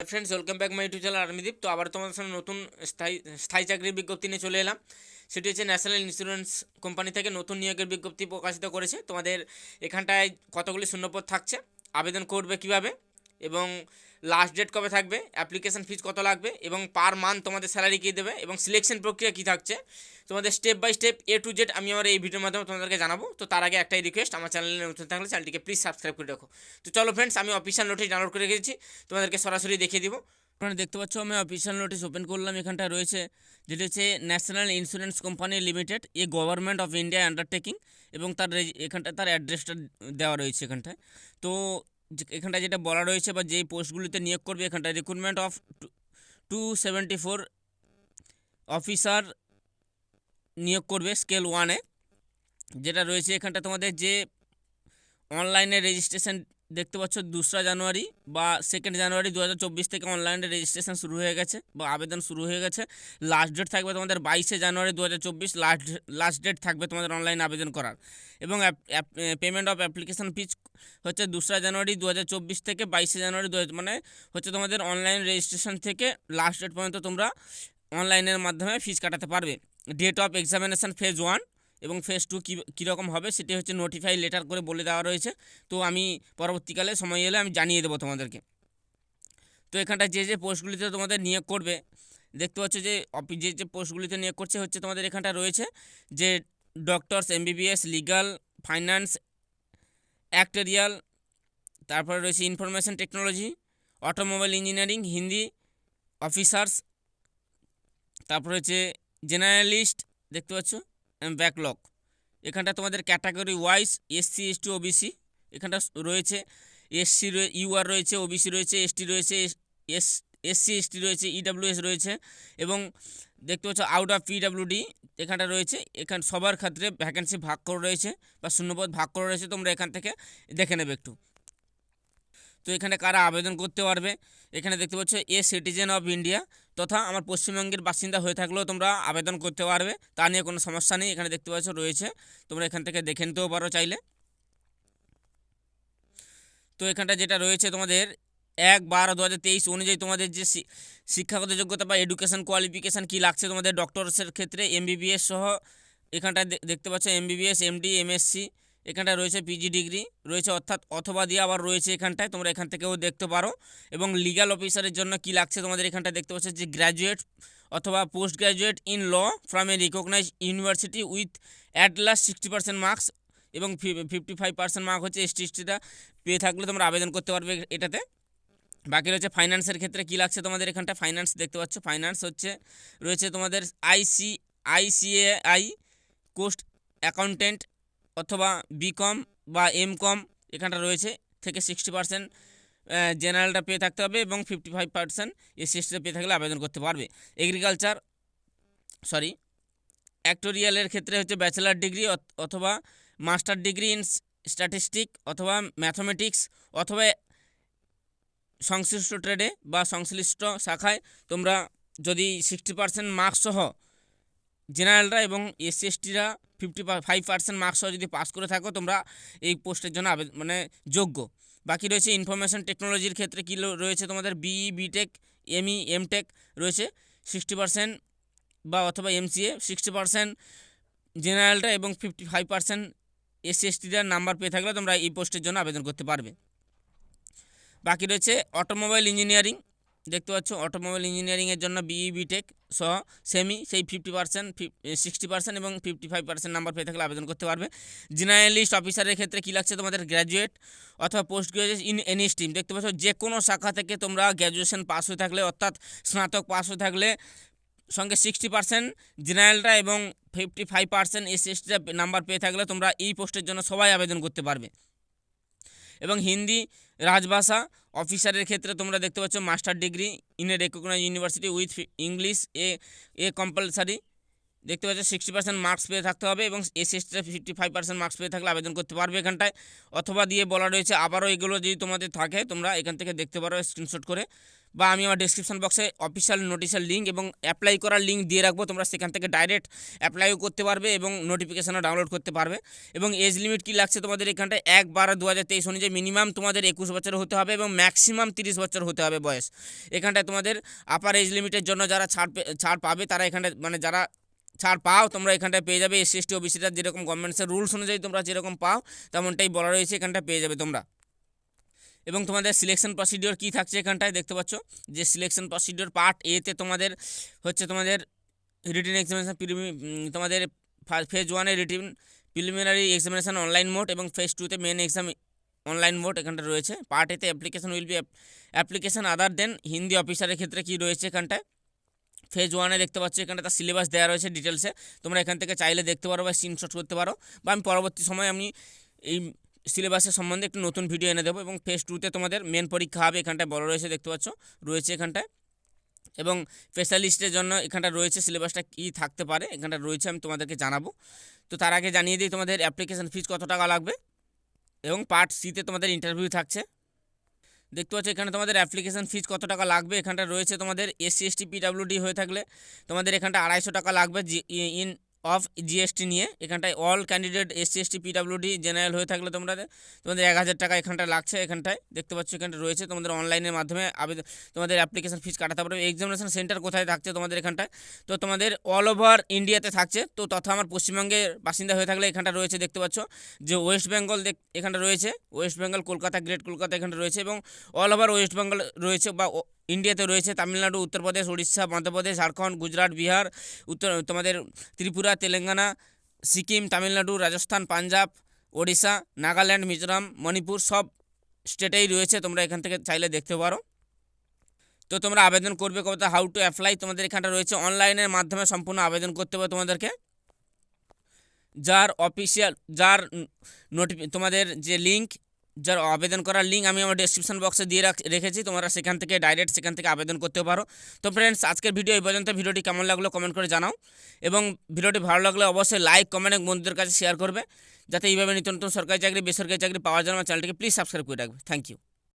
Friends welcome back my YouTube channel Armideep তো আবার তোমাদের সামনে নতুন স্থায়ী স্থায়ী চাকরির বিজ্ঞপ্তি নিয়ে চলে এলাম। সেটি হচ্ছে ন্যাশনাল ইন্স্যুরেন্স কোম্পানি থেকে নতুন নিয়োগের বিজ্ঞপ্তি প্রকাশিত করেছে। তোমাদের এখানটায় কতগুলি শূন্যপদ থাকছে? আবেদন করবে কীভাবে? এবং লাস্ট ডেট কবে থাকবে? অ্যাপ্লিকেশান ফিজ কত লাগবে? এবং পার মান্থ তোমাদের স্যালারি কী দেবে? এবং সিলেকশন প্রক্রিয়া কী থাকছে? তোমাদের step by step A to Z আমি আমার এই ভিডিওর মাধ্যমে তোমাদেরকে জানাব। তো তার আগে একটাই রিকোয়েস্ট আমার চ্যানেলে নতুন থাকলে চ্যানেলটিকে প্লিজ সাবস্ক্রাইব করে রাখো। তো চলো ফ্রেন্ডস আমি অফিসিয়াল নোটিশ ডাউনলোড করে রেখেছি। তোমাদেরকে সরাসরি দেখিয়ে দিব। আপনারা দেখতে পাচ্ছ, আমি অফিসিয়াল নোটিশ ওপেন করলাম। এখানটা রয়েছে, যেটি হচ্ছে national insurance company limited a government of India undertaking এবং তার এখানটা তার অ্যাড্রেসটা দেওয়া রয়েছে এখানটায়। তো এখানটায় যেটা বলা রয়েছে বা যেই পোস্টগুলিতে নিয়োগ করবে এখানটা recruitment of two seventy four officer নিয়োগ করবে স্কেল ওয়ানে যেটা রয়েছে এখানটা তোমাদের যে অনলাইনে রেজিস্ট্রেশন দেখতে পাচ্ছ দোসরা জানুয়ারি বা সেকেন্ড জানুয়ারি দু হাজার চব্বিশ থেকে অনলাইনে রেজিস্ট্রেশন শুরু হয়ে গেছে বা আবেদন শুরু হয়ে গেছে। লাস্ট ডেট থাকবে তোমাদের বাইশে জানুয়ারি দু হাজার চব্বিশ লাস্ট লাস্ট ডেট থাকবে তোমাদের অনলাইন আবেদন করার। এবং পেমেন্ট অফ অ্যাপ্লিকেশন ফিজ হচ্ছে দোসরা জানুয়ারি দু হাজার চব্বিশ থেকে বাইশে জানুয়ারি দু হাজার মানে হচ্ছে তোমাদের অনলাইন রেজিস্ট্রেশন থেকে লাস্ট ডেট পর্যন্ত তোমরা অনলাইনের মাধ্যমে ফিজ কাটাতে পারবে। Date of examination phase one এবং ফেজ টু কী, কীরকম হবে সেটি হচ্ছে নোটিফাই লেটার করে বলে দেওয়া রয়েছে। তো আমি পরবর্তীকালে সময় এলে আমি জানিয়ে দেবো তোমাদেরকে। তো এখানটায় যে যে পোস্টগুলিতে তোমাদের নিয়োগ করবে, দেখতে পাচ্ছ যে অফি যে যে পোস্টগুলিতে নিয়োগ করছে হচ্ছে তোমাদের এখানটা রয়েছে যে doctors MBBS legal finance actuarial তারপরে রয়েছে information technology automobile engineering Hindi officers তারপর হচ্ছে জেনারেলিস্ট দেখতে পাচ্ছ? ব্যাকলগ এখানটা তোমাদের category wise SC ST OBC এখানটা রয়েছে এসসি ইউআর রয়েছে ওবিসি রয়েছে এসটি রয়েছে এস এসসি এসটি রয়েছে ইডাব্লিউএস রয়েছে এবং দেখতে পাচ্ছ আউট অফ পিডাব্লিউডি এখানটা রয়েছে। এখান, সবার ক্ষেত্রে ভ্যাকেন্সি ভাগ করে রয়েছে বা শূন্যপদ ভাগ করে রয়েছে। তোমরা এখান থেকে দেখে নেবে একটু। তো এখানে কারা আবেদন করতে পারবে? এখানে দেখতে পাচ্ছ এ সিটিজেন অফ ইন্ডিয়া তথা আমার পশ্চিমবঙ্গের বাসিন্দা হয়ে থাকলেও তোমরা আবেদন করতে পারবে, তা নিয়ে কোনো সমস্যা নেই, এখানে দেখতে পাচ্ছ রয়েছে, তোমরা এখান থেকে দেখে নিতেও পারো চাইলে। তো এখানটা যেটা রয়েছে তোমাদের, এক বারো দু হাজার তেইশ অনুযায়ী তোমাদের যে শিক্ষাগত যোগ্যতা বা এডুকেশন কোয়ালিফিকেশান কী লাগছে তোমাদের ডক্টরসের ক্ষেত্রে এমবিবিএস সহ এখানটায় দেখতে পাচ্ছ এমবিবিএস এমডি এমএসসি এখানটায় রয়েছে পিজি ডিগ্রি রয়েছে অর্থাৎ অথবা দিয়ে আবার রয়েছে এখানটায়, তোমরা এখান থেকেও দেখতে পারো। এবং লিগ্যাল অফিসারের জন্য কি লাগছে তোমাদের এখানটায় দেখতে পাচ্ছ যে গ্র্যাজুয়েট অথবা post graduate in law from a recognise university with at last sixty percent marks এবং ফিফটি ফাইভ পার্সেন্ট মার্ক হচ্ছে এসটি এসটিটা পেয়ে থাকলে তোমরা আবেদন করতে পারবে এটাতে। বাকি রয়েছে ফাইন্যান্সের ক্ষেত্রে কী লাগছে তোমাদের এখানটা ফাইন্যান্স দেখতে পাচ্ছ ফাইন্যান্স হচ্ছে, রয়েছে তোমাদের আইসি আইসিএআই কোস্ট অ্যাকাউন্টেন্ট অথবা বিকম বা এম কম এখানটা রয়েছে, থেকে সিক্সটি পার্সেন্ট জেনারেলটা পেয়ে থাকতে হবে এবং ফিফটি ফাইভ পার্সেন্ট এসসি এসটিটা পেয়ে থাকলে আবেদন করতে পারবে। এগ্রিকালচার সরি অ্যাক্টোরিয়ালের ক্ষেত্রে হচ্ছে ব্যাচেলার ডিগ্রি অথবা মাস্টার ডিগ্রি ইন স্ট্যাটিস্টিক অথবা ম্যাথমেটিক্স অথবা সংশ্লিষ্ট ট্রেডে বা সংশ্লিষ্ট শাখায় তোমরা যদি সিক্সটি পার্সেন্ট মার্কস সহ জেনারেলরা এবং এসসি এসটিরা ফিফটি ফাইভ পার্সেন্ট মার্কস যদি পাস করে থাকো, তোমরা এই পোস্টের জন্য মানে যোগ্য। বাকি রয়েছে ইনফরমেশন টেকনোলজির ক্ষেত্রে কী রয়েছে তোমাদের বিই বিটেক এমই এমটেক রয়েছে সিক্সটি পার্সেন্ট বা অথবা এমসিএ সিক্সটি পার্সেন্ট জেনারেলটা এবং ফিফটি ফাইভ পার্সেন্ট এসসি এসটিটার নাম্বার পেয়ে থাকলে তোমরা এই পোস্টের জন্য আবেদন করতে পারবে। বাকি রয়েছে অটোমোবাইল ইঞ্জিনিয়ারিং দেখতে পাচ্ছ অটোমোবাইল ইঞ্জিনিয়ারিংয়ের জন্য বিই বিটেক সহ সেমি সেই ফিফটি পার্সেন্ট সিক্সটি পার্সেন্ট এবং ফিফটি ফাইভ পার্সেন্ট নাম্বার পেয়ে থাকলে আবেদন করতে পারবে। জেনারেলিস্ট অফিসারের ক্ষেত্রে কী লাগছে তোমাদের? গ্র্যাজুয়েট অথবা post graduate in any stream দেখতে পাচ্ছ যে কোনো শাখা থেকে তোমরা গ্র্যাজুয়েশন পাস হয়ে থাকলে, অর্থাৎ স্নাতক পাস হয়ে থাকলে সঙ্গে সিক্সটি পার্সেন্ট জেনারেলটা এবং ফিফটি ফাইভ পার্সেন্ট এস এসটিটা নাম্বার পেয়ে থাকলে তোমরা এই পোস্টের জন্য সবাই আবেদন করতে পারবে। এবং হিন্দি, রাজভাষা অফিসারের ক্ষেত্রে তোমরা দেখতে পাচ্ছ master degree in a recognise university with English a a compulsory. দেখতে পাচ্ছ সিক্সটি পার্সেন্ট মার্কস পেয়ে থাকতে হবে এবং এস এসটিটা ফিফটি ফাইভ পার্সেন্ট মার্কস পেয়ে থাকলে আবেদন করতে পারবে এখানটায়। অথবা দিয়ে বলা রয়েছে আবারও এগুলো যদি তোমাদের থাকে, তোমরা এখান থেকে দেখতে পারো স্ক্রিনশট করে। বা আমি আমার ডিসক্রিপশন বক্সে অফিসিয়াল নোটিশের লিঙ্ক এবং অ্যাপ্লাই করার লিঙ্ক দিয়ে রাখব। তোমরা সেখান থেকে ডাইরেক্ট অ্যাপ্লাইও করতে পারবে এবং নোটিফিকেশানও ডাউনলোড করতে পারবে। এবং এজ লিমিট কী লাগছে তোমাদের এখানটায়? এক বারো দু হাজার তেইশ অনুযায়ী মিনিমাম তোমাদের একুশ বছর হতে হবে এবং ম্যাক্সিমাম তিরিশ বছর হতে হবে বয়স। এখানটায় তোমাদের আপার এজ লিমিটের জন্য যারা ছাড় ছাড় পাবে, তারা এখানটায় মানে যারা ছাড় পাও, তোমরা এখানটায় পেয়ে যাবে। এসসি এসটি ওবিসিটা যেরকম গভর্নমেন্টসের রুলস অনুযায়ী তোমরা যেরকম পাও, তেমনটাই বলা রয়েছে এখানটায় পেয়ে যাবে তোমরা। এবং তোমাদের সিলেকশন প্রসিডিওর কী থাকছে এখানটায় দেখতে পাচ্ছ? যে সিলেকশন প্রসিডিওর পার্ট এতে তোমাদের হচ্ছে তোমাদের রিটিন এক্সামিনেশন তোমাদের ফেজ ওয়ানে written preliminary examination online mode এবং ফেজ টুতে মেন এক্সাম অনলাইন মোড এখানটা রয়েছে। পার্ট এতে application will be application other than Hindi অফিসারের ক্ষেত্রে কী রয়েছে এখানটায়? ফেজ ওয়ানে দেখতে পাচ্ছ এখানে তার সিলেবাস দেওয়া রয়েছে ডিটেলসে তোমরা এখান থেকে চাইলে দেখতে পারো বা স্ক্রিনশট করতে পারো। বা আমি পরবর্তী সময় আমি এই সিলেবাসের সম্বন্ধে একটু নতুন ভিডিও এনে দেবো এবং ফেজ টুতে তোমাদের মেন পরীক্ষা হবে, এখানটায় বড় রয়েছে, দেখতে পাচ্ছ? রয়েছে এখানটায়। এবং স্পেশালিস্টের জন্য এখানটা রয়েছে সিলেবাসটা কী থাকতে পারে এখানটা রয়েছে, আমি তোমাদেরকে জানাব। তো তার আগে জানিয়ে দিই তোমাদের অ্যাপ্লিকেশন ফিজ কত টাকা লাগবে এবং পার্ট সিতে তোমাদের ইন্টারভিউ থাকছে। দেখতে পাচ্ছ, এখানে তোমাদের অ্যাপ্লিকেশন ফিজ কত টাকা লাগবে এখানটা রয়েছে তোমাদের এসসি এসটি পিডাব্লিউডি হয়ে থাকলে তোমাদের এখানটা আড়াইশো টাকা লাগবে ইন অফ জিএসটি নিয়ে এখানটায় all candidate SC ST PWD general হয়ে থাকলে তোমরা তোমাদের এক হাজার টাকা এখানটায় লাগছে, এখানটায়। দেখতে পাচ্ছ এখানটা রয়েছে, তোমাদের অনলাইনের মাধ্যমে আবেদন, তোমাদের অ্যাপ্লিকেশন ফিজ কাটাতে পারবে। এক্সামিনেশন সেন্টার কোথায় থাকছে তোমাদের এখানটায়? তো তোমাদের অল ওভার ইন্ডিয়াতে থাকছে। তো তথা আমার পশ্চিমবঙ্গের বাসিন্দা হয়ে থাকলে এখানটা রয়েছে, দেখতে পাচ্ছ। যে ওয়েস্ট বেঙ্গল এখানটা রয়েছে। ওয়েস্ট বেঙ্গল কলকাতা গ্রেট কলকাতা এখানটা রয়েছে এবং অল ওভার ওয়েস্ট বেঙ্গল রয়েছে বা ইন্ডিয়াতে রয়েছে তামিলনাড়ু, উত্তরপ্রদেশ উড়িষ্যা মধ্যপ্রদেশ, ঝাড়খণ্ড, গুজরাট, বিহার, উত্তর, তোমাদের ত্রিপুরা, তেলেঙ্গানা, সিকিম, তামিলনাড়ু, রাজস্থান, পাঞ্জাব, ওড়িশা, নাগাল্যান্ড, মিজোরাম, মণিপুর সব স্টেটেই রয়েছে, তোমরা এখান থেকে চাইলে দেখতে পারো। তো তোমরা আবেদন করবে কবে? হাউ টু অ্যাপ্লাই তোমাদের এখানটা রয়েছে। অনলাইনের মাধ্যমে সম্পূর্ণ আবেদন করতে হবে তোমাদেরকে। যার অফিসিয়াল, যার নোটিফি, তোমাদের যে লিঙ্ক যার আবেদন করার লিঙ্ক আমি আমার ডিসক্রিপশন বক্সে দিয়ে রাখ- রেখেছি, তোমরা সেখান থেকে ডাইরেক্ট সেখান থেকে আবেদন করতে পারো। তো ফ্রেন্ডস আজকের ভিডিও এই পর্যন্ত। ভিডিওটি কেমন লাগল কমেন্ট করে জানাও। এবং ভিডিওটি ভালো লাগলে অবশ্যই লাইক কমেন্ট এবং বন্ধুদের কাছে শেয়ার করবে। যাতে এইভাবে নিত্য নতুন সরকারি চাকরি, বেসরকারি চাকরি পাওয়ার জন্য আমার চ্যানেলটিকে প্লিজ সাবস্ক্রাইব করে রাখবে। Thank you